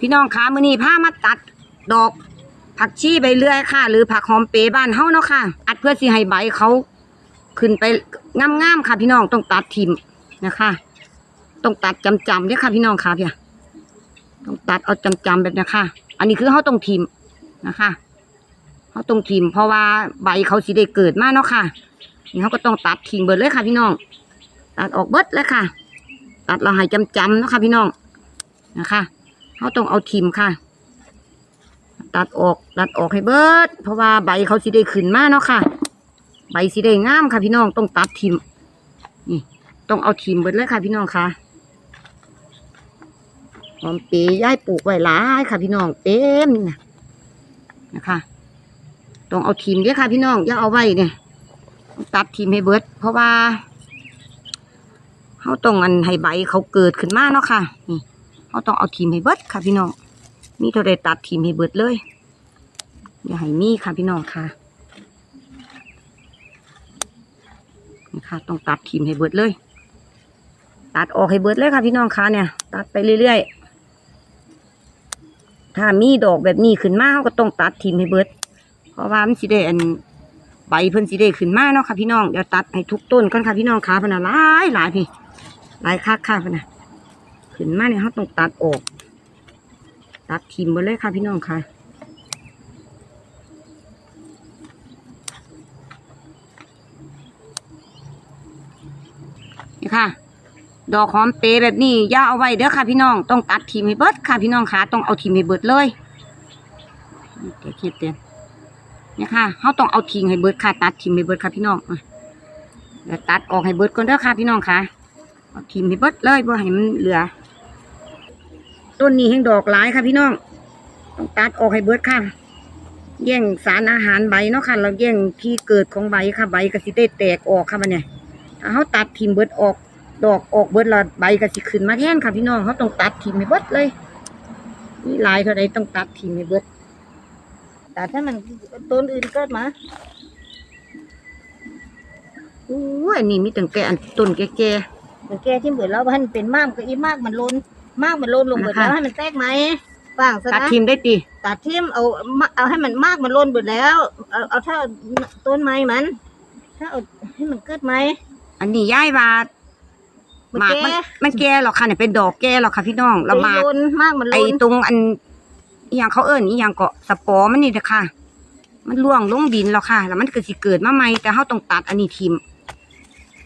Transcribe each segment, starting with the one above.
พี่น้องคะมื้อนี้พามาตัดดอก ผักชีใบเลื่อยค่ะ หรือผักหอมเปรย์บ้านเฮาเนาะค่ะ อัดเพื่อสิให้ใบเขาขึ้นไปงามๆค่ะ พี่น้องต้องตัดทิมนะคะ ต้องตัดจำๆเด้อค่ะ พี่น้องค่ะพี่ต้องตัดเอาจำๆแบบนี้ค่ะ อันนี้คือเฮาต้องทิมนะคะเฮาต้องทิม เพราะว่าใบเขาสิได้เกิดมาเนาะค่ะนี่เฮาก็ต้องตัดทิ้งเบิดเลยค่ะ พี่น้อง ตัดออกเบิดเลยค่ะ ตัดเราให้จำๆเนาะค่ะ พี่น้องนะคะ เขาต้องเอาทิมค่ะ ตัดออกตัดออกให้เบิด เพราะว่าใบเขาสิได้ขึ้นมาเนาะค่ะ ใบสิได้งามค่ะ พี่น้องต้องตัดทิมนี่ต้องเอาทิมเบิดเลยค่ะ พี่น้องค่ะหอมเปย์ย้ายปลูกไว้หลายค่ะ พี่น้องเต็มนะนะคะต้องเอาทิมเด้อค่ะพี่น้องอย่าเอาไว้เนี่ยตัดทิมให้เบิด เพราะว่าเขาต้องอันให้ใบเขาเกิดขึ้นมาเนาะค่ะนี่ เขาต้องเอาทิมให้เบิดค่ะพี่น้อง มีเท่าใดตัดทิมให้เบิดเลย อย่าให้มีค่ะพี่น้องค่ะนี่ค่ะ ต้องตัดทิมให้เบิดเลย ตัดออกให้เบิดเลยค่ะพี่น้องค่ะเนี่ย ตัดไปเรื่อยๆ ถ้ามีดอกแบบนี้ขึ้นมาเขาก็ต้องตัดทิมให้เบิด เพราะว่ามันสิได้อันใบเพิ่นสิได้ขึ้นมาเนาะค่ะพี่น้องเดี๋ยวตัดให้ทุกต้นก่อนค่ะพี่น้องค่ะพะนะหลายหลายพี่หลายคักค่ะพะนะ ขึ้นมาเนี่ยเขาต้องตัดออก ตัดทิมหมดเลยค่ะพี่น้องค่ะนี่ค่ะ ดอกหอมเปรยแบบนี้ย่าเอาไว้เด้อค่ะพี่น้องต้องตัดทิมให้เบิดค่ะพี่น้องค่ะต้องเอาทิมให้เบิดเลยเดี๋ยวคิดเตือนนี่ค่ะเขาต้องเอาทิ้งให้เบิดค่ะตัดทิมให้เบิดค่ะพี่น้องเดี๋ยวตัดออกให้เบิดก่อนเด้อค่ะพี่น้องค่ะเอาทิมให้เบิดเลยเพื่อให้มันเหลือ ต้นนี้แห้งดอกหลายค่ะพี่น้องต้องตัดออกให้เบิดค่ะ แย่งสารอาหารใบเนาะค่ะ เราแย่งที่เกิดของใบค่ะ ใบก็สิได้แตกออกค่ะมันเนี่ยถ้าเขาตัดทิมเบิดออก ดอกออกเบิดละใบก็สิขึ้นมาแทนค่ะพี่น้องเขาต้องตัดทิมให้เบิดเลยนี่ลายเท่าใดต้องตัดทิมให้เบิดแต่ถ้ามันต้นอื่นเกิดมาอู้ยอันนี้มีตั้งแต่อันต้นแก่เดี๋ยวแก่ที่เบิดแล้วให้มันเป็นมากก็อีมากมันล้น มากมันล้นลงเบิดนะคะแล้วให้มันแตกไหมฟังซะๆตัดนะทิมได้ตีตัดทิมเอามาเอาให้มันมากมันล้นเบิดแล้ว เอาเอาเท่าต้นไม้มัน ถ้าเอาให้มันเกิดไหมอันนี้ย้ายว่าหมากมันมันแก่หรอกค่ะเนี่ยเป็นดอกแก่หรอกค่ะพี่น้องแล้วหมากล้นมากมันไอ้ล้นตรงอันอหย่างเขาเอิ้นอหย่างเกาะสปอร์มันนี่เด้อค่ะ มันล่วงลงดินแล้วค่ะ แล้วมันก็สิเกิดมาใหม่แต่เขาต้องตัดอันนี้ทิม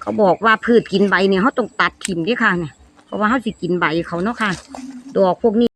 เขาบอกว่าพืชกินใบเนี่ยเขาต้องตัดทิมเด้วยค่ะเนี่ย เพราะว่าเขาสิกินใบเขาเนาะค่ะ ดอกพวกนี้